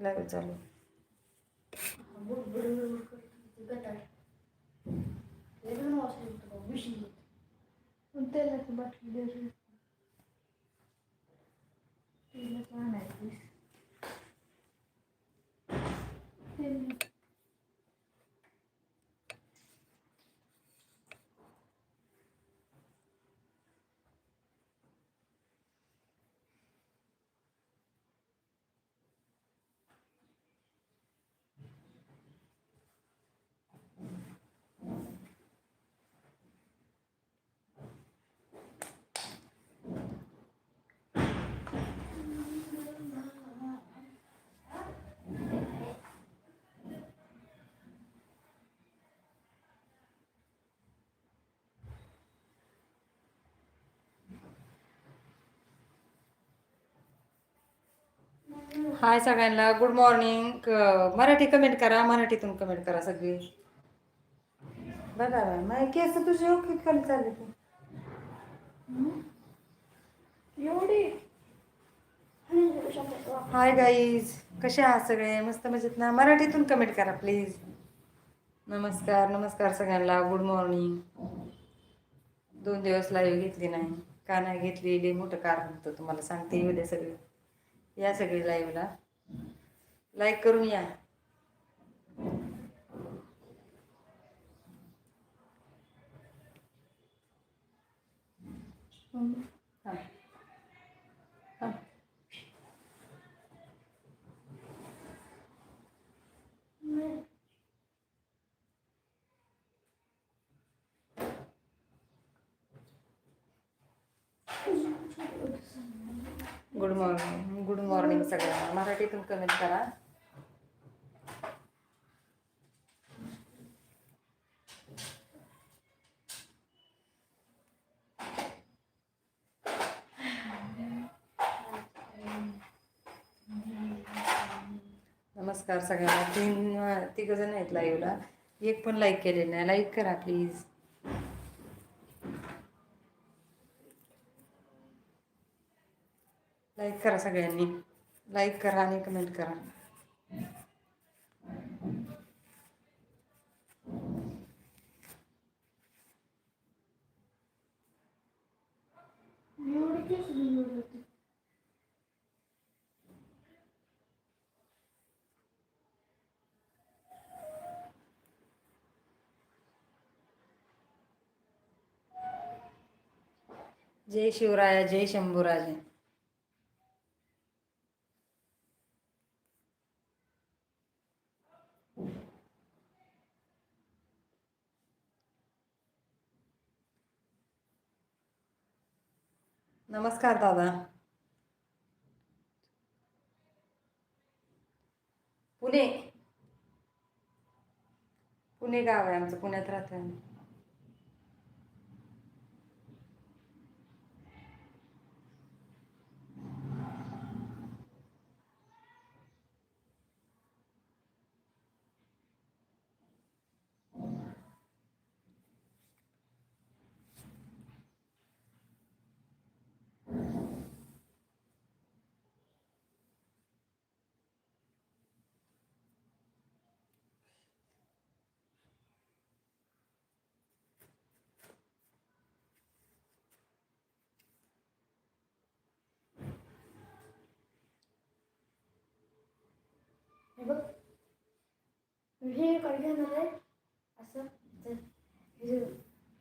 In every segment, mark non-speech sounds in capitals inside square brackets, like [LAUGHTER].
Live चालू पण तेलाची बाटली दे रे. तेलाचं आणायचं. तेल. हाय सगळ्यांना. गुड मॉर्निंग मराठी कमेंट करा मराठीतून कमेंट करा सगळी. बघा बाय माझे केस तुझे ओके खाली चालले ते एवढी? हाय गाईज कसे आहात सगळे? मस्त मजेत ना? मराठीतून कमेंट करा प्लीज नमस्कार नमस्कार सगळ्यांना. गुड मॉर्निंग दोन दिवस लाईव्ह घेतली नाही. का नाही घेतली? मोठं कारण होतं. तुम्हाला सांगते उद्या सगळे. या सगळी लाईव्हला लाईक करून या. गुड मॉर्निंग गुड मॉर्निंग सगळ्यांना. मराठीतून कमेंट करा. नमस्कार सगळ्यांना. तीन तिघ जण आहेत लाईव्हला एक पण लाईक केलेलं नाही. लाईक करा प्लीज लाईक करा सगळ्यांनी. लाईक करा आणि कमेंट करा. जय शिवराया जय शंभूराजे. नमस्कार दादा. पुणे. पुणे गाव आहे आमचं पुण्यात राहतो आम्ही. बघ. हे काय घेणार आहे असं. तर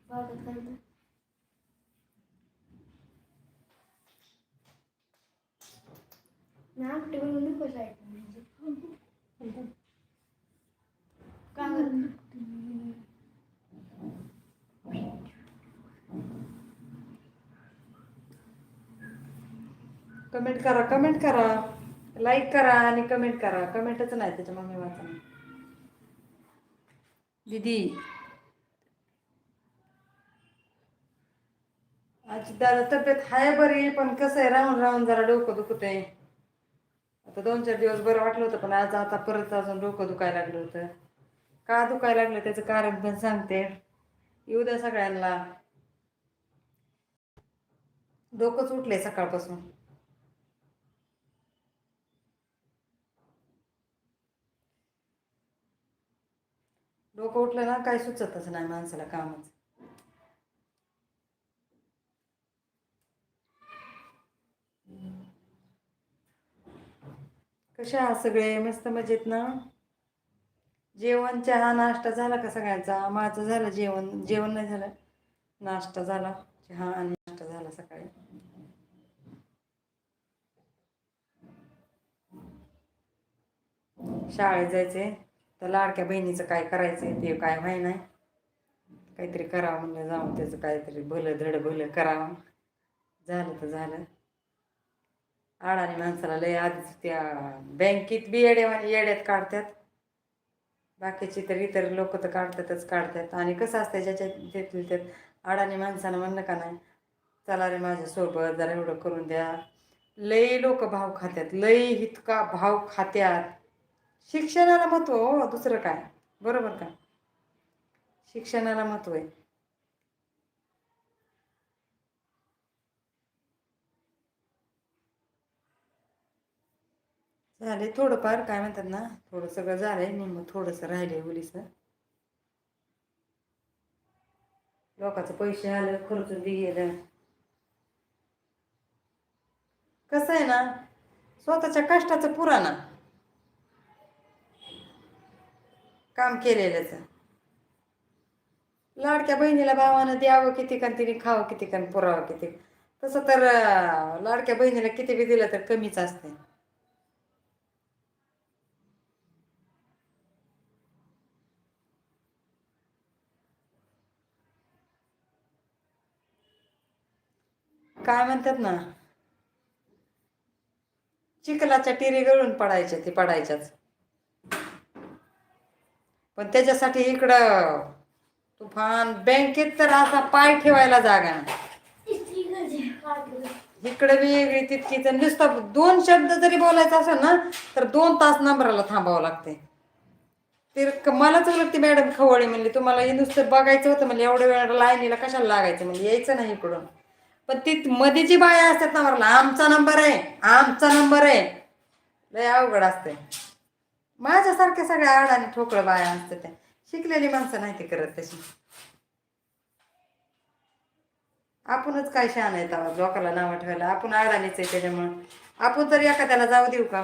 वाटत घालतं ना टेबलमध्ये बसायचं का कमेंट करा कमेंट करा. लाईक करा आणि कमेंट करा. कमेंटच नाही त्याच्या मम्मी वाचा दीदी. आजी दादा तब्येत हाय बरी पण कसं आहे? राहून राहून जरा डोकं दुखत आहे आता दोन चार दिवस बरं वाटलं होतं पण आज आता परत अजून डोकं दुखायला लागलं होतं. का दुखायला लागलं त्याचं कारण पण सांगते. येऊ द्या सगळ्यांना. डोकंच उठले सकाळपासून. डोकं उठलं ना काही सुचतच नाही माणसाला कामच. कसे आहात सगळे? मस्त मजेत ना? जेवण चहा नाश्ता झाला का सगळ्यांचा? माझं झालं जेवण. जेवण नाही झालं. नाश्ता झाला. चहा आणि नाश्ता झाला सकाळी. शाळेत जायचे तर लाडक्या बहिणीचं काय करायचंय ते काय व्हाय नाही. काहीतरी करावं म्हणलं जाऊन त्याचं काहीतरी भलं धड भलं करावं झालं तर झालं. आडाने माणसाला लय आधीच त्या बँकेत बी येड्या येड्यात काढतात. बाकीचे तर इतर लोक तर काढतातच काढतात. आणि कसं असतं ज्याच्यात त्यातली त्यात अडाणी माणसानं म्हणलं का नाही चला रे माझ्यासोबत जरा एवढं करून द्या. लई लोक भाव खात्यात लई इतका भाव खात्यात. शिक्षणाला महत्त्व हो दुसरं काय? बरोबर का? शिक्षणाला महत्त्व आहे. झाले थोडंफार काय म्हणतात ना थोडं सगळं झालंय निम थोडंसं राहिलंय मुलीचं. लोकांचं पैसे आलं खर्चून बी गेलं. कसं आहे ना स्वतःच्या कष्टाचं पुराणा. काम केलेलंच. लाडक्या बहिणीला भावानं द्यावं किती कण तिने खावं किती कण पुरावं किती तसं तर लाडक्या बहिणीला किती बी दिलं तर कमीच असते काय म्हणतात ना? चिखलाच्या टिरी गळून पडायच्या ते पडायच्याच. पण त्याच्यासाठी इकडं तुफान बँकेत तर असा पाय ठेवायला जागा नाही. इकडे वेगळी तितकी. तर नुसतं दोन शब्द जरी बोलायचं असेल ना तर दोन तास नंबराला थांबावं लागते ते मलाच उलट ती मॅडम खवळी म्हणली तुम्हाला हे नुसतं बघायचं होतं म्हणजे एवढ्या वेळ लाईनीला कशाला लागायचं म्हणजे यायचं नाही इकडून. पण ती मध्ये जी बाया असतात ना आमचा नंबर आहे आमचा नंबर आहे. लय अवघड असते माझ्यासारख्या सगळ्या आड आणि बाया असतं त्या. शिकलेली माणसं नाही ते करत तशी. आपणच काय शान आहे आहोत लोकाला नावं ठेवायला. आपण अडाणीच आहे त्याच्यामुळं. आपण तर एखाद्याला जाऊ देऊ का?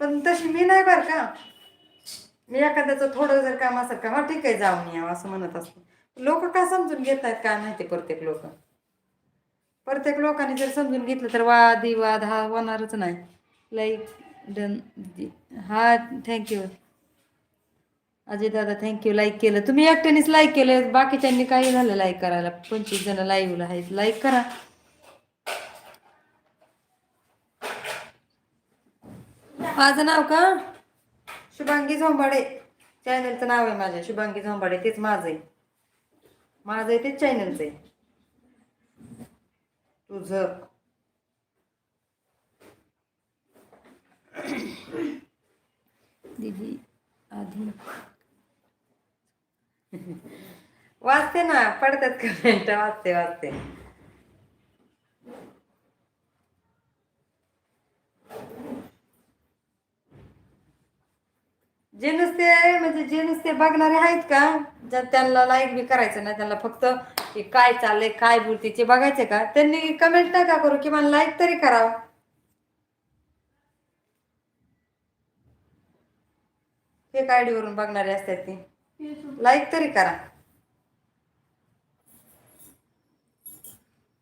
पण तशी मी नाही बरं का? मी एखाद्याचं थोडं जर काम असेल का हा ठीक आहे जाऊन या असं म्हणत असतो. लोक का समजून घेत आहेत काय माहिती प्रत्येक लोक? प्रत्येक लोकांनी जर समजून घेतलं तर वाद विवाद हा होणारच नाही. लाईक डन हा थँक्यू अजय दादा थँक्यू लाईक केलं. तुम्ही एकट्यानेच लाईक केलं. बाकीच्यांनी काही झालं लाईक करायला. पंचवीस जण लाईव्हला आहेत. लाईक करा. माझं नाव का? शुभांगी झोंबाडे. चॅनलचं नाव आहे माझ्या. शुभांगी झोंबाडे. तेच माझं आहे. माझं आहे तेच चॅनलचं आहे. तुझं. दीदी आधी [LAUGHS] वाचते ना पडतात कमेंट वाचते वाचते जे नुसते म्हणजे जे नुसते बघणारे आहेत का जर त्यांना लाईक बी करायचं नाही त्यांना फक्त की काय चाललंय काय बोलते ते बघायचे का? त्यांनी कमेंट नका करू किंवा लाईक तरी करावं फेक आयडी वरून बघणारे असतात ती. लाईक तरी करा.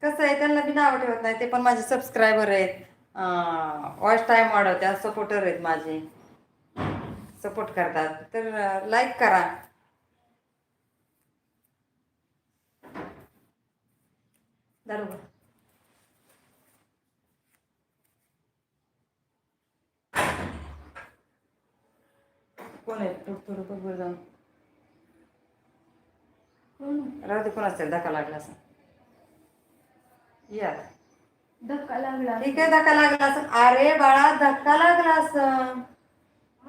कसं आहे त्यांना बी नाव ठेवत नाही ते पण माझे सबस्क्रायबर आहेत. वॉच टाईम वाढवत्या सपोर्टर आहेत माझे. सपोर्ट करतात. तर लाईक करा. बरोबर कोण आहे थोडं थोडं बघ बरं जाऊन कोण? राहू दे कोणाचा धक्का लागला असं या धक्का लागला ठीक आहे धक्का लागला असं अरे बाळा धक्का लागला असं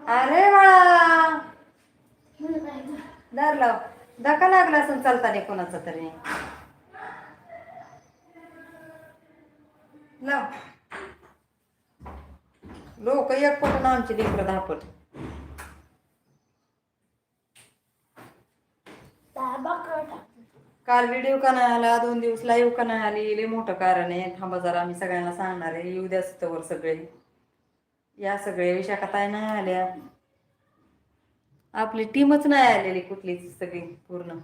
अरे बाळा? दार लाव धक्का लागला असं चालताना कोणाचा तरी लाव लोक एक पट आमची लेकरं दहा पट काल व्हिडिओ का नाही आला? दोन दिवस लाईव्ह का नाही आली? लय मोठं कारण आहे. थांबा जरा आम्ही सगळ्यांना सांगणार आहे. येऊ द्या वर सगळे. या सगळे विशाखाताई नाही आल्या. आपली टीमच नाही आलेली कुठलीच सगळी पूर्ण.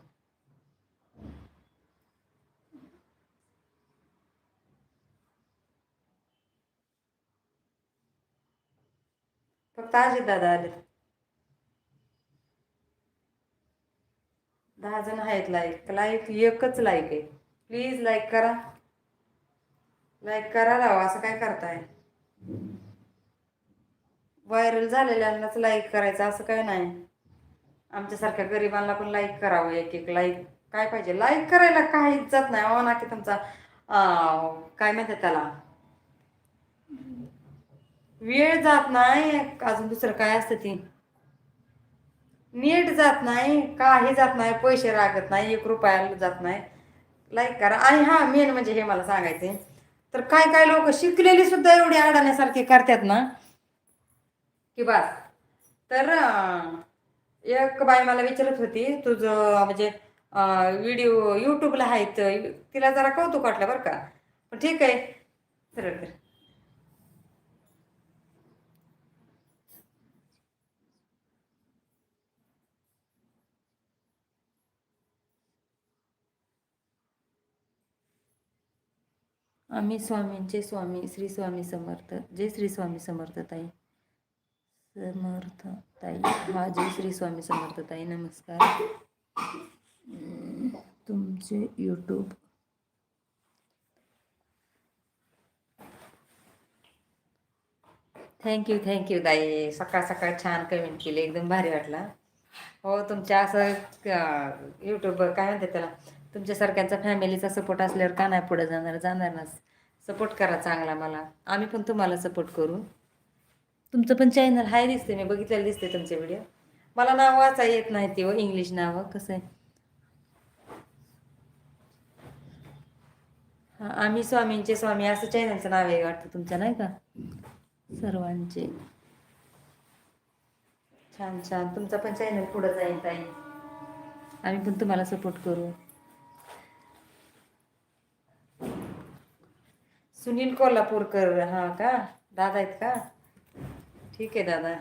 फक्त आजी दादा आले. दहा जण आहेत लाईक लाईक एकच लाईक आहे. प्लीज लाईक करा. लाईक करा राव असं काय करताय? व्हायरल झालेल्यांनाच लाईक करायचं असं काय नाही. आमच्यासारख्या गरिबांना पण लाईक करावं एक एक लाईक काय पाहिजे? लाईक करायला काहीच जात नाही. हो ना की तुमचा काय म्हणतात त्याला? वेळ जात नाही. अजून दुसरं काय असतं ती? नीट जात नाही काही जात नाही पैसे लागत नाही एक रुपयाला जात नाही. लाईक करा. आणि हा मेन म्हणजे हे मला सांगायचे तर काय काय लोक शिकलेली सुद्धा एवढी अडाण्यासारखी करतात ना? की बस. तर एक बाई मला विचारत होती तुझं म्हणजे व्हिडिओ यूट्यूबला आहेत तिला जरा कौतुक वाटलं बरं का. पण ठीक आहे. सरळ आम्ही स्वामींचे स्वामी श्री स्वामी समर्थ जय श्री स्वामी समर्थ ताई समर्थ ताई हा जय श्री स्वामी समर्थ ताई नमस्कार तुमचे यूट्यूब थँक्यू थँक्यू ताई. सकाळ सकाळ छान कमेंट केली. एकदम भारी वाटला. हो तुमच्या असं यूट्यूब काय म्हणतात त्याला? तुमच्यासारख्यांचा फॅमिलीचा सपोर्ट असल्यावर का नाही पुढे जाणार? जाणार ना. सपोर्ट करा चांगला मला. आम्ही पण तुम्हाला सपोर्ट करू. तुमचं पण चॅनल हाय दिसते मी बघितलेलं दिसते तुमचे व्हिडिओ मला नाव वाचा येत नाही ते व इंग्लिश नावं. कसं आहे? हां आम्ही स्वामींचे स्वामी. असं चॅनलचं नाव आहे वाटतं तुमचं नाही का? सर्वांचे. छान छान. तुमचा पण चॅनल पुढं जाईल ताई. आम्ही पण तुम्हाला सपोर्ट करू. सुनील कोल्हापूरकर हा का? दादा आहेत का? ठीक आहे दादा.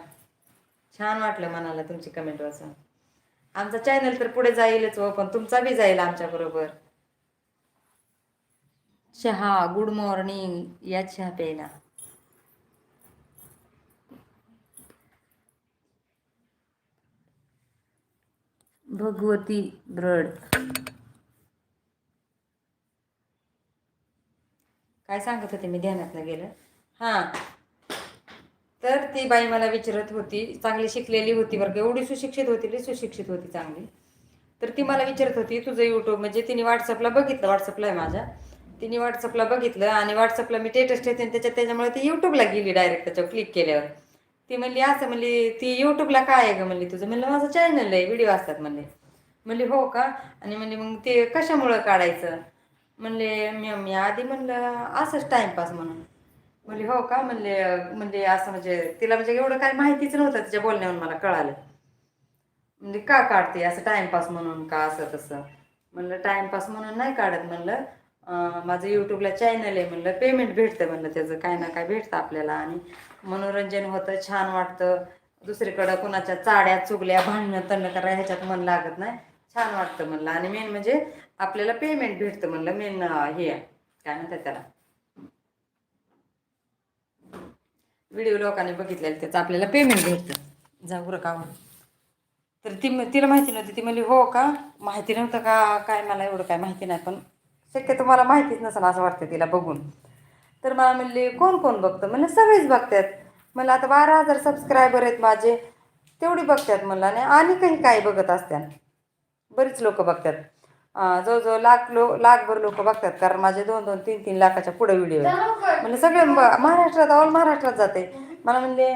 छान वाटलं मनाला तुमची कमेंट वाचून. आमचा चॅनल तर पुढे जाईलच हो पण तुमचा बी जाईल आमच्या बरोबर. चहा गुड मॉर्निंग या चहा प्यायला. भगवती ब्रड. काय सांगत होते मी ध्यानातनं गेलं? हां. तर ती बाई मला विचारत होती चांगली शिकलेली होती बरं का एवढी सुशिक्षित होती लई सुशिक्षित होती चांगली. तर ती मला विचारत होती तुझं यूट्यूब म्हणजे तिने व्हॉट्सअपला बघितलं व्हॉट्सअपला आहे माझ्या. तिने व्हॉट्सअपला बघितलं आणि व्हॉट्सअपला मी टेटस ठेवते आणि त्याच्यात त्याच्यामुळे ती यूट्यूबला गेली डायरेक्ट त्याच्यावर क्लिक केल्यावर. ती म्हणली असं म्हणली ती यूट्यूबला काय आहे ग म्हणली तुझं? म्हणलं माझं चॅनल आहे व्हिडिओ असतात म्हणले. म्हणली हो का? आणि म्हणली मग ते कशामुळं काढायचं? म्हणले मी मी आधी म्हणलं असंच टाइमपास म्हणून. म्हणले हो का? म्हणले म्हणजे असं म्हणजे तिला म्हणजे एवढं काही माहितीच नव्हतं तिच्या बोलण्यावरून मला कळालं. म्हणजे का काढते? असं टाइमपास म्हणून का असं तसं? म्हणलं टाईमपास म्हणून नाही काढत म्हणलं. माझं यूट्यूबला चॅनल आहे म्हणलं पेमेंट भेटतं म्हणलं त्याचं काय ना काय भेटतं आपल्याला. आणि मनोरंजन होतं छान वाटतं. दुसरीकडं कुणाच्या चाड्या चुगल्या भांडणं तणं करा ह्याच्यात मन लागत नाही. छान वाटतं म्हणलं. आणि मेन म्हणजे आपल्याला पेमेंट भेटतं म्हणलं मेन हे आहे. काय म्हणतात त्याला? व्हिडिओ लोकांनी बघितलेलं त्याचं आपल्याला पेमेंट भेटतं. जाऊ का. तर ती तिला माहिती नव्हती. ती म्हणली हो का? माहिती नव्हतं का? काय मला एवढं काय माहिती नाही पण शक्यतो मला माहितीच नसेल असं वाटतं तिला बघून. तर मला म्हणले कोण कोण बघतं? म्हणलं सगळेच बघतात. मला आता बारा हजार सबस्क्रायबर आहेत माझे. तेवढी बघतात म्हणला आणि आणि काही काय बघत असत्या बरीच लोक बघतात. जवळजवळ लाख लो लाखभर लोक बघतात कारण माझे दोन दोन तीन तीन लाखाच्या पुढे व्हिडिओ म्हणजे सगळे महाराष्ट्रात ऑल महाराष्ट्रात जाते. मला म्हणले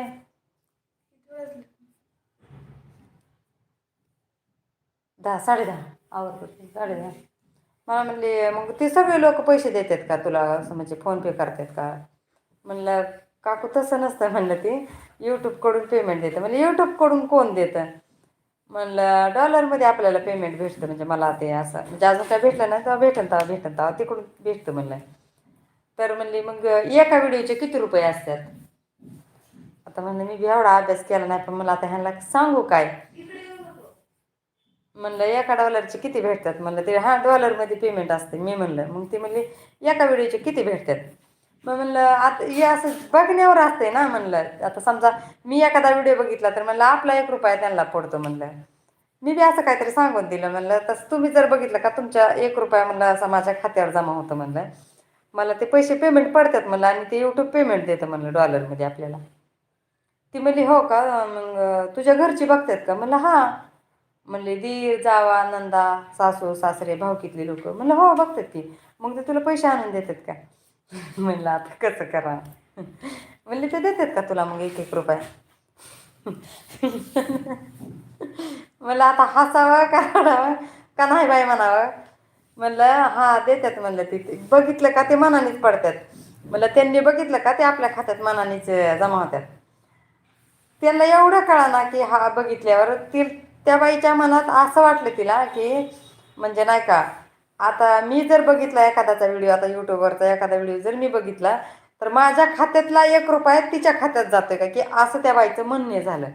दहा साडे दहा आवर साडे दहा. मला म्हणले मग ते सगळे लोक पैसे देतात का तुला? असं म्हणजे फोनपे करतात का? म्हणलं काकू तसं नसतं म्हणलं ते. यूट्यूबकडून पेमेंट देतं. म्हणजे यूट्यूबकडून कोण देतं? म्हणलं डॉलरमध्ये आपल्याला पेमेंट भेटतं म्हणजे मला ते असं. म्हणजे अजून काय भेटलं नाही तेव्हा भेटन तेव्हा भेटन तेव्हा तिकडून भेटतं म्हणलं. तर म्हणली मग एका व्हिडिओचे किती रुपये असतात? आता म्हणलं मी बी एवढा अभ्यास केला नाही पण मला आता ह्यांना सांगू काय? म्हणलं एका डॉलरचे किती भेटतात? म्हणलं ते हां डॉलरमध्ये पेमेंट असते. मी म्हणलं मग ती म्हणली एका व्हिडिओचे किती भेटतात? मग म्हणलं आता हे असं बघण्यावर असते ना म्हणलं. आता समजा मी एखादा व्हिडिओ बघितला तर म्हणलं आपला एक रुपया त्यांना पडतो म्हणलं. मी बी असं काहीतरी सांगून दिलं म्हणलं तसं तुम्ही जर बघितलं का तुमच्या एक रुपया म्हणलं असं माझ्या खात्यावर जमा होतं म्हणलं. मला ते पैसे पेमेंट पडतात म्हणलं आणि ते यूट्यूब पेमेंट देतं म्हणलं डॉलरमध्ये आपल्याला. ती म्हणली हो का? मग तुझ्या घरची बघतात का? म्हणलं हां. म्हणले दीर जावा नंदा सासू सासरे भावकीतले लोक. म्हणलं हो बघतात की मग ते तुला पैसे आणून देतात का? म्हणलं आता कसं करा म्हणले ते देतात का तुला मग एक एक रुपये? म्हणलं आता हसावं का म्हणावं का नाही बाई म्हणावं? म्हणलं हा देतात म्हणलं ते. ते बघितलं का ते मनानेच पडतात? म्हणलं त्यांनी बघितलं का ते आपल्या खात्यात मनानेच जमा होतात? त्यांना एवढं कळा ना की हा बघितल्यावर ती त्या बाईच्या मनात असं वाटलं तिला की म्हणजे नाही का आता मी जर बघितला एखाद्याचा व्हिडिओ आता यूट्यूबवरचा एखादा व्हिडिओ जर मी बघितला तर माझ्या खात्यातला एक रुपया तिच्या खात्यात जातोय का? की असं त्या बाईचं म्हणणे झालं.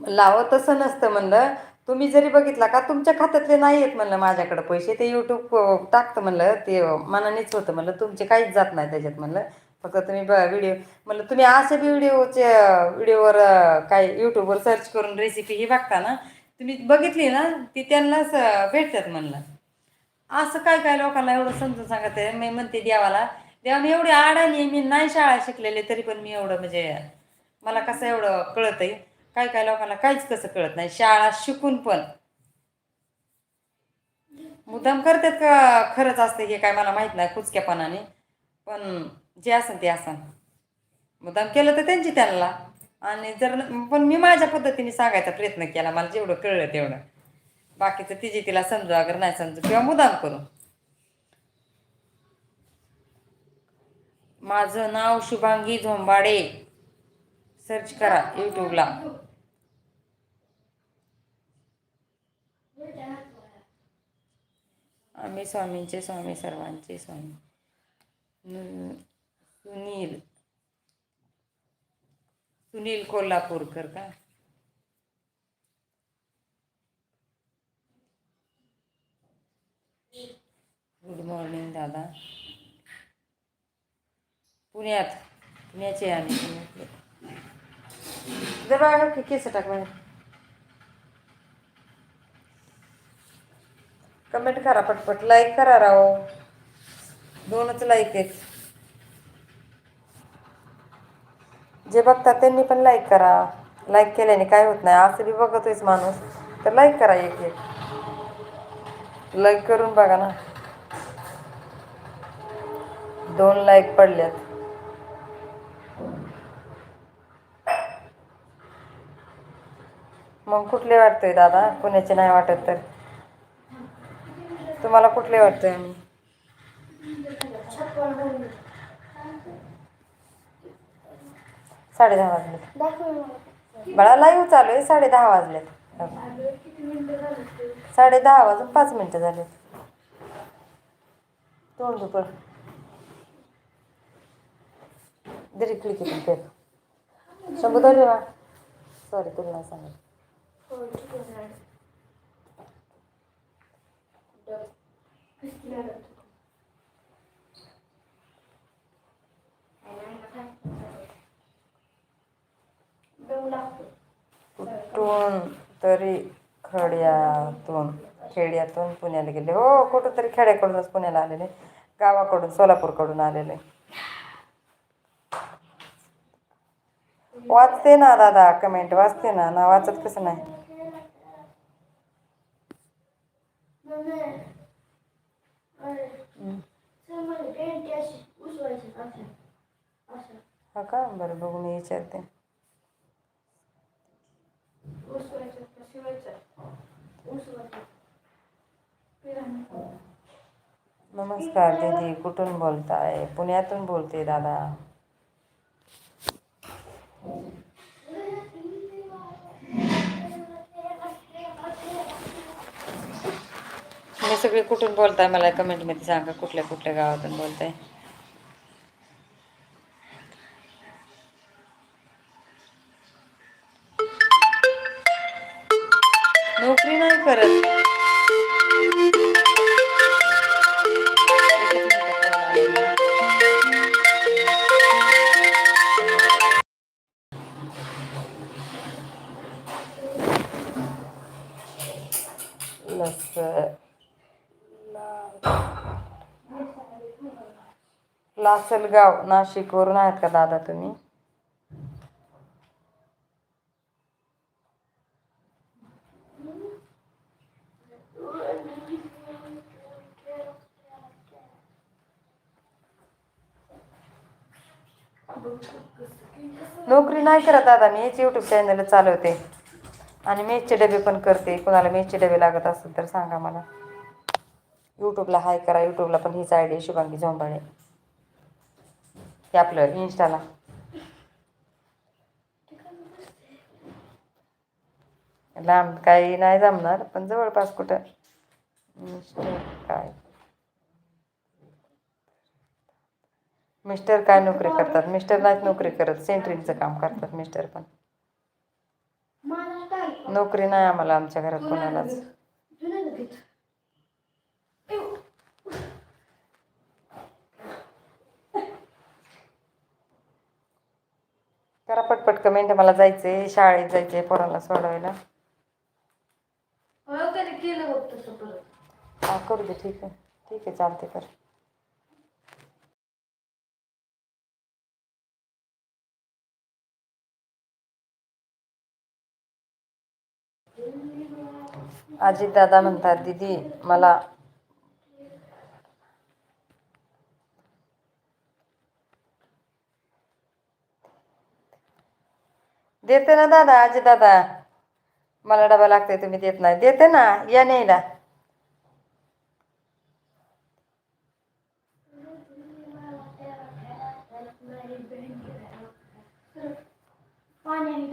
लावं तसं नसतं म्हणलं. तुम्ही जरी बघितला का तुमच्या खात्यातले नाही आहेत म्हणलं माझ्याकडे पैसे. ते यूट्यूब टाकतं म्हणलं. ते मनानेच होतं म्हणलं. तुमचे काहीच जात नाही त्याच्यात म्हणलं. फक्त तुम्ही ब व्हिडिओ म्हणलं तुम्ही असे बी व्हिडिओचे व्हिडिओवर काय यूट्यूबवर सर्च करून रेसिपी ही बघता ना तुम्ही बघितली ना ती त्यांनाच भेटतात म्हणलं. असं काय काय लोकांना एवढं समजून सांगत आहे? मी म्हणते देवाला देवा मी एवढी आडाणी मी नाही शाळा शिकलेले तरी पण मी एवढं म्हणजे मला कसं एवढं कळत आहे काय काय लोकांना काहीच कसं कळत नाही. शाळा शिकून पण. मुद्दाम करतात का? खरंच असते हे काय मला माहीत नाही कुचक्यापणाने पण जे असन ते असन. मुद्दाम केलं तर त्यांची त्यांना. आणि जर पण मी माझ्या पद्धतीने सांगायचा प्रयत्न केला मला जेवढं कळलं तेवढं. बाकीचं तिची तिला समजू अगर नाही समजू किंवा मुदान करू माझं नाव शुभांगी झोंबाडे. सर्च करा यूट्यूबला आम्ही स्वामींचे स्वामी सर्वांचे स्वामी. सुनील. सुनील कोल्हापूरकर का? गुड मॉर्निंग दादा. पुण्यात पुण्याचे आणि आम्ही पुण्यातले जरा केस टाक कमेंट करा पटपट. लाईक करा राव. दोनच लाईक आहेत. जे बघतात त्यांनी पण लाईक करा. लाईक केल्याने काय होत नाही. असं बी बघतोयच माणूस. तर लाईक करा एक एक. लाईक करून बघा ना. दोन लाईक पडल्यात. मग कुठले वाटतोय दादा? पुण्याचे नाही वाटत तर. तुम्हाला कुठले वाटतंय? आम्ही साडे दहा वाजले. बाळा लाईव्ह चालू आहे साडे दहा वाजलेत. झाली? साडे दहा वाजून पाच मिनिटं झालेत. तोंड दुपर दरी खिडकीतून फेक शंभू सॉरी तुला नाही सांगत हो, ठीक आहे, झालं. डब. किती लागत होतं? दम लागतो. कुठून तरी खड्यातून खेड्यातून पुण्याला गेले. हो कुठंतरी खेड्याकडूनच पुण्याला आलेले. गावाकडून सोलापूरकडून आलेले. वाचते ना दादा कमेंट वाचते ना. ना वाचत कसं नाही? हा का? बरं बघू मी विचारते. नमस्कार दीदी कुठून बोलताय? पुण्यातून बोलते दादा. सगळे कुठून बोलताय? मला कमेंटमध्ये सांगा कुठल्या कुठल्या गावातून बोलताय. लासलगाव नाशिकवरून आहेत का दादा तुम्ही? नोकरी नाही करत दादा मी हेच यूट्यूब चॅनल चालवते आणि मेसचे डबे पण करते कोणाला मेसचे डबे लागत असतील तर सांगा मला. यूट्यूबला हाय करा यूट्यूबला पण हीच आयडी शुभांगी झोंबाळे. हे आपलं इन्स्टाला. लांब काही नाही जमणार पण जवळपास कुठं? मिस्टर काय? मिस्टर काय नोकरी करतात? मिस्टर नाहीत नोकरी करत सेंट्रिंगचं काम करतात मिस्टर पण. नोकरी नाही आम्हाला आमच्या घरात कोणालाच. करा पटपट कमेंट मला जायचंय शाळेत जायचंय पोराला सोडवायला. हो करू दे ठीक आहे. ठीक आहे चालते कर. अजित दादा म्हणतात दीदी मला देते ना दादा आजी दादा. मला डबा लागते तुम्ही देत नाही. देते ना या न्यायला पाणी आणि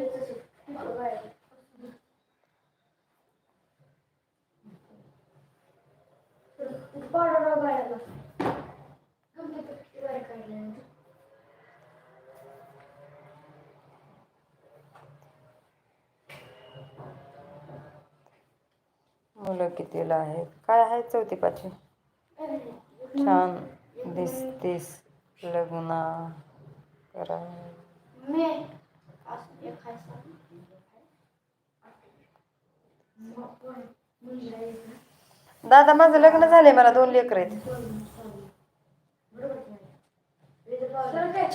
मुलं कितीला आहेत काय आहे चौथी पाचवी? छान दिसतीस लग्न. करा. दादा माझं लग्न झालंय मला दोन लेकर आहेत.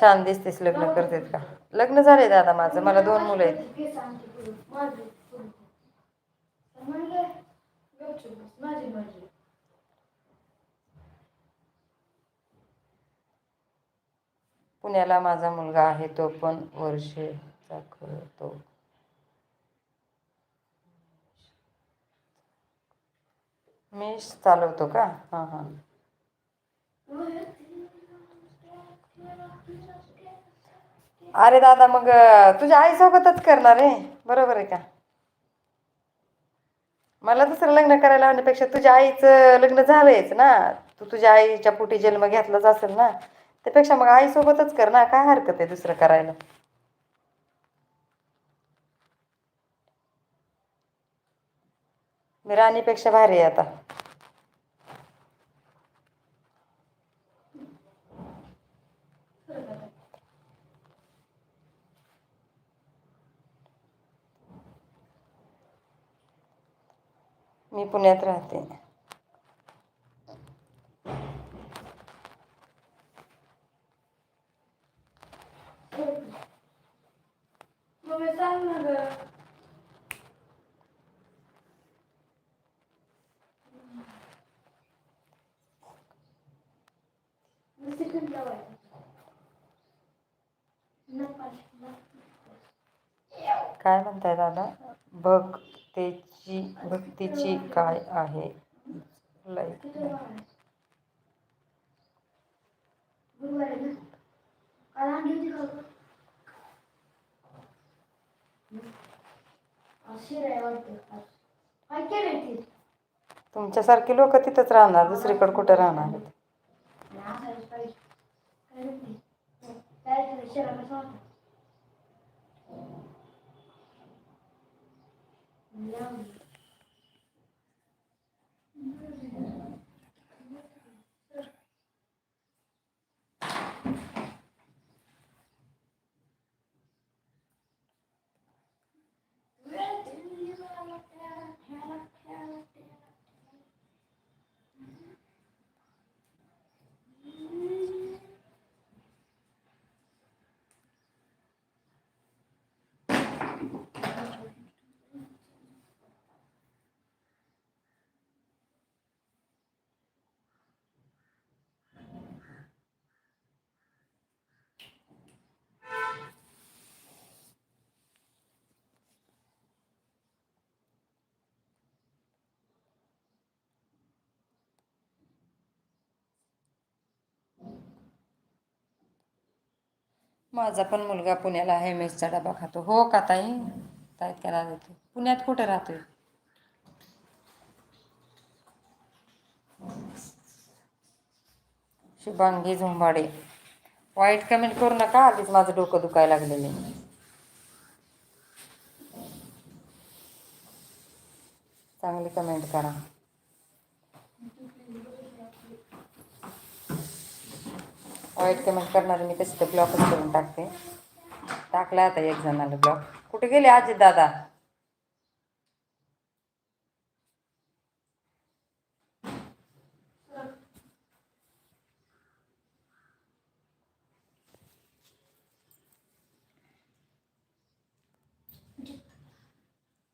छान दिसतेस लग्न करतेत का? लग्न झाले दादा माझं. मला दोन मुलं आहेत. केस माझी मर्जी. पुण्याला माझा मुलगा आहे तो पण वर्षेचा करतो. मी चालवतो का? हां हां. अरे दादा मग तुझ्या आईसोबतच करणार आहे? बरोबर आहे का? मला दुसरं लग्न करायला लावण्यापेक्षा तुझ्या आईचं लग्न झालंयच ना. तू तुझ्या आईच्या पोटी जन्म घेतलाच असेल ना. त्यापेक्षा मग आईसोबतच कर ना. काय हरकत आहे दुसरं करायला? मी राणीपेक्षा भारी आहे आता. मी पुण्यात राहते. काय म्हणताय दादा? भक्तीची याची काय आहे? लाईक तुमच्यासारखे लोक तिथंच राहणार दुसरीकडे कुठं राहणार आहेत असायलाच पाहिजे काय नाही काय शहरात कसं वाटतं लावून. माझा पण मुलगा पुण्याला आहे मेसचा डबा खातो. हो का ताई? ताईत केला जातो पुण्यात कुठे राहतोय? शुभांगी झुंबाडे वाईट कमेंट करू नका आधीच माझं डोकं दुखायला लागलेलं आहे. चांगली कमेंट करा. वाईट कमेंट करणारे मी तशी तर ब्लॉकच करून टाकते. टाकला आता एक जणाला ब्लॉक कुठे गेले आजी दादा?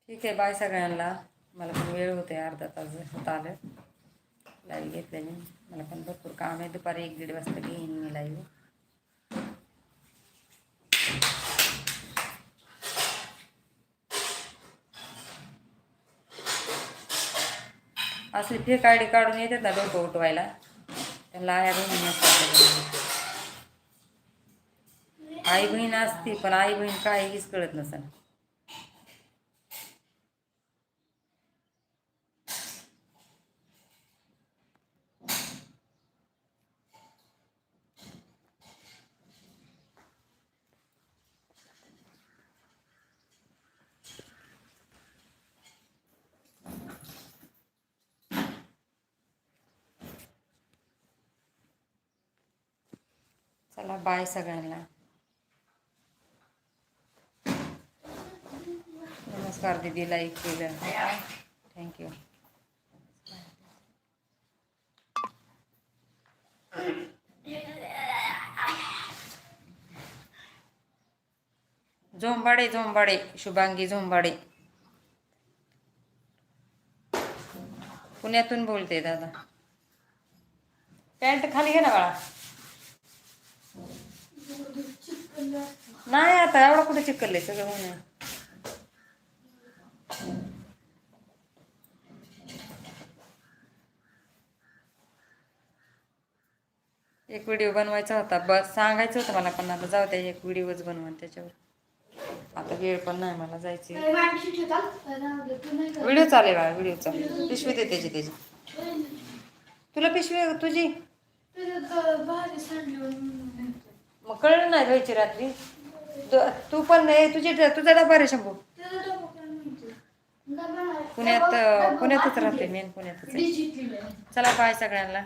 ठीक आहे बाय सगळ्यांना. मला पण वेळ होते अर्धा तास होत आलं. लाईव्ह घेतल्याने मला पण भरपूर काम आहे. दुपारी एक दीड वाजता घेईन मी लाईव्ह. असे फेक आय डी काढून येतात ना डोकं उठवायला. त्यांना आया बहिणी नसतात आई बहीण असती पण आई बहीण काय हेच कळत नसेल. चला बाय सगळ्यांना. नमस्कार दीदी लाईक केलं. Thank you Zombade Zombade Shubhangi Zombade. पुण्यातून बोलते दादा. पॅन्ट खाली घे ना बाळा. नाही आता एवढं कुठे चिकललंय सगळं होणं एक व्हिडिओ बनवायचा होता. बस सांगायचं होतं मला पण आता जाऊ द्या एक व्हिडिओच बनवा त्याच्यावर. आता वेळ पण नाही मला जायची. व्हिडिओ चालेल बाळा व्हिडिओ चालेल पिशवी दे त्याची त्याची. तुला पिशवी तुझी? म्हणून. मग कळलं नाही घ्यायची रात्री तू- तू पण नाही तुझी तुझा डबा रे शंभू डबा काय? डबा. पुण्यात डबा- पुण्यातच. राहते मेन पुण्यातच आहे डिजिटली आहे. चला बाय सगळ्यांना